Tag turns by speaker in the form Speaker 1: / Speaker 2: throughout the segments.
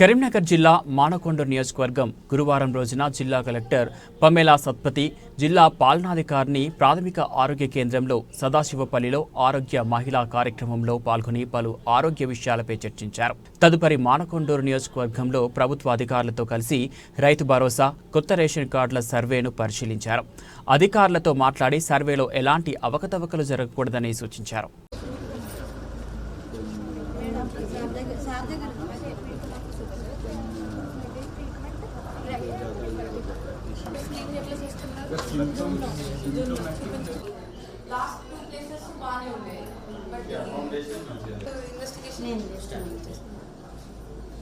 Speaker 1: కరీంనగర్ జిల్లా మానకొండ నియోజకవర్గం గురువారం రోజున జిల్లా కలెక్టర్ పమేలా సత్పతి జిల్లా పాలనాధికారిని ప్రాథమిక ఆరోగ్య కేంద్రంలో సదాశివపల్లిలో ఆరోగ్య మహిళా కార్యక్రమంలో పాల్గొని పలు ఆరోగ్య విషయాలపై చర్చించారు. తదుపరి మానకొండూరు నియోజకవర్గంలో ప్రభుత్వ అధికారులతో కలిసి రైతు భరోసా కొత్త రేషన్ కార్డుల సర్వేను పరిశీలించారు. అధికారులతో మాట్లాడి సర్వేలో ఎలాంటి అవకతవకలు జరగకూడదని సూచించారు.
Speaker 2: లాస్ట్ టూ ప్లేసెస్ బాగానే ఉన్నాయి బట్ ఇన్వెస్టిగేషన్
Speaker 3: నేను చేస్తాను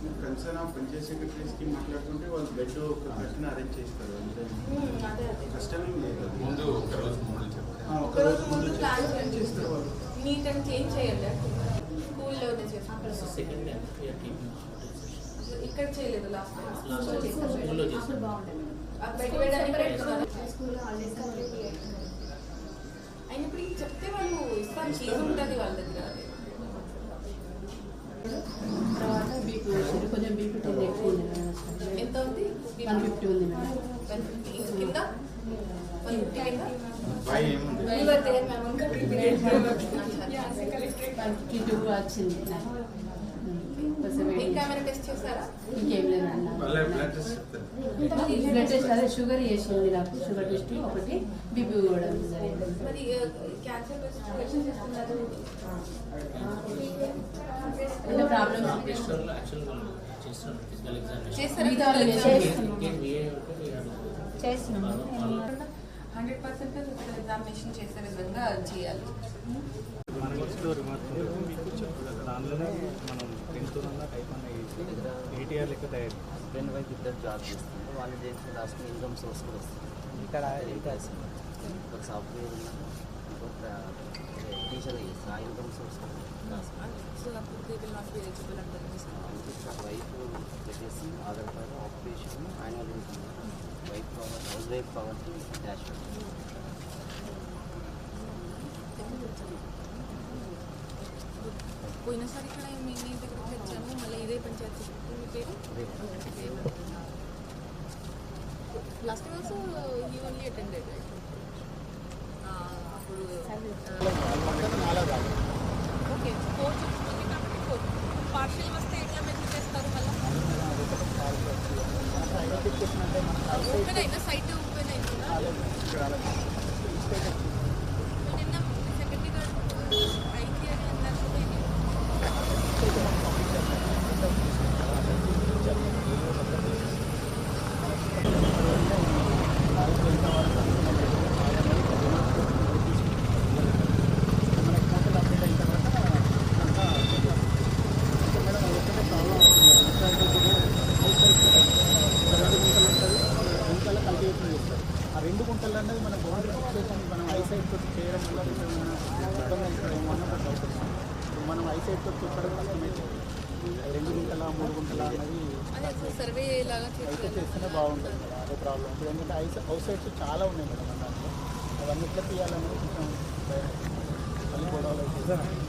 Speaker 4: మీరు కన్సర్న్ ఆఫ్ పంచాయత్ సెక్రటరీస్కి మాట్లాడుతుంటే వాళ్ళు బెడ్ ఒక గంటను అరేంజ్ చేస్తారు కష్టమేం లేదు.
Speaker 5: ముందు ఒక రోజు ముందు చెప్తాను
Speaker 4: ఆ,
Speaker 2: ఒక రోజు ముందు ప్లాన్
Speaker 4: చేస్తారు
Speaker 2: అండ్ చేంజ్ చేయండి. స్కూల్లోనే
Speaker 6: సెకండ్
Speaker 2: ఇక్కడ చేయలేదు లాస్ట్.
Speaker 6: స్కూల్లో.
Speaker 3: స్కూల్లో
Speaker 2: అయినప్పుడు చెప్తే వాళ్ళు ఇస్తాను చేసి ఉంటుంది
Speaker 3: అన్న
Speaker 5: మళ్ళీ బ్లడ్ టెస్ట్ చెప్తాను
Speaker 3: బ్లడ్ టెస్ట్ అదే షుగర్ చేసింది నాకు షుగర్ టెస్ట్ ఒకటి బీపీ కూడా జరిగింది
Speaker 2: మరి క్యాన్సర్ టెస్ట్ చేస్తున్నారు
Speaker 3: అంటే ప్రాబ్లమ్
Speaker 6: ఆపరేషన్లో యాక్చువల్గా చేస్తున్నాం
Speaker 2: హండ్రెడ్ పర్సెంట్ ఎగ్జామినేషన్ చేసే విధంగా చేయాలి
Speaker 7: మనకొస్తూ రిమార్క్ మీకు చెప్పు దానిలోనే మనం టెన్త్ ఉన్న టైప్ అన్న ఏటీఆర్ లెక్క తయారు
Speaker 8: ఇద్దరు జాబ్ చేస్తున్నారు వాళ్ళు చేసిన లాస్ట్ ఇన్కమ్ సోర్స్ కూడా వస్తుంది
Speaker 7: ఇక్కడ
Speaker 8: ఇంకా ఒక సాఫ్ట్వేర్ ఉన్నారు ఇంకొక టీచర్ చేస్తారు ఆ ఇన్కమ్ సోర్స్ వైఫ్ వచ్చేసి Aadhaar card occupation annual income wife power house wife పవర్కి dash
Speaker 2: పోయినసారి ఇక్కడ మీ మీ దగ్గరికి వచ్చాము మళ్ళీ ఇదే పంచాయతీ మీ పేరు last time also he only attended అప్పుడు ఓకే ఫోర్ చూస్తుంది కాబట్టి ఫోర్ పార్షియల్ వస్తే ఎట్లా మెసేజ్ చేస్తారు ఓపెన్ అయినా సైట్ ఓపెన్ అయిందా నిన్న సెక్రటరీ గారు ఐటీ అని అన్నారు కదా ఇది.
Speaker 7: ఆ రెండు గుంటలు అనేది మన బౌండరీ ఫిక్సేషన్ మనం ఐసైడ్ తోటి చేయడం వల్ల కొంచెం మనం ఇబ్బంది అవుతుంది ఏమో అన్న ఒక డౌట్ వస్తుంది ఇప్పుడు మనం మనం తోటి చూపడం కష్టమైతే రెండు గుంటల మూడు గుంటల అనేది
Speaker 2: సర్వే
Speaker 7: అయితే చేస్తేనే బాగుంటుంది కదా అదే ప్రాబ్లం ఇప్పుడు ఎందుకంటే ఐస్ అవుట్ సైడ్స్ చాలా ఉన్నాయి కదా మన దాంట్లో అవన్నీ ఎట్లా తీయాలనేది కొంచెం మళ్ళీ గొడవలు అవుతుంది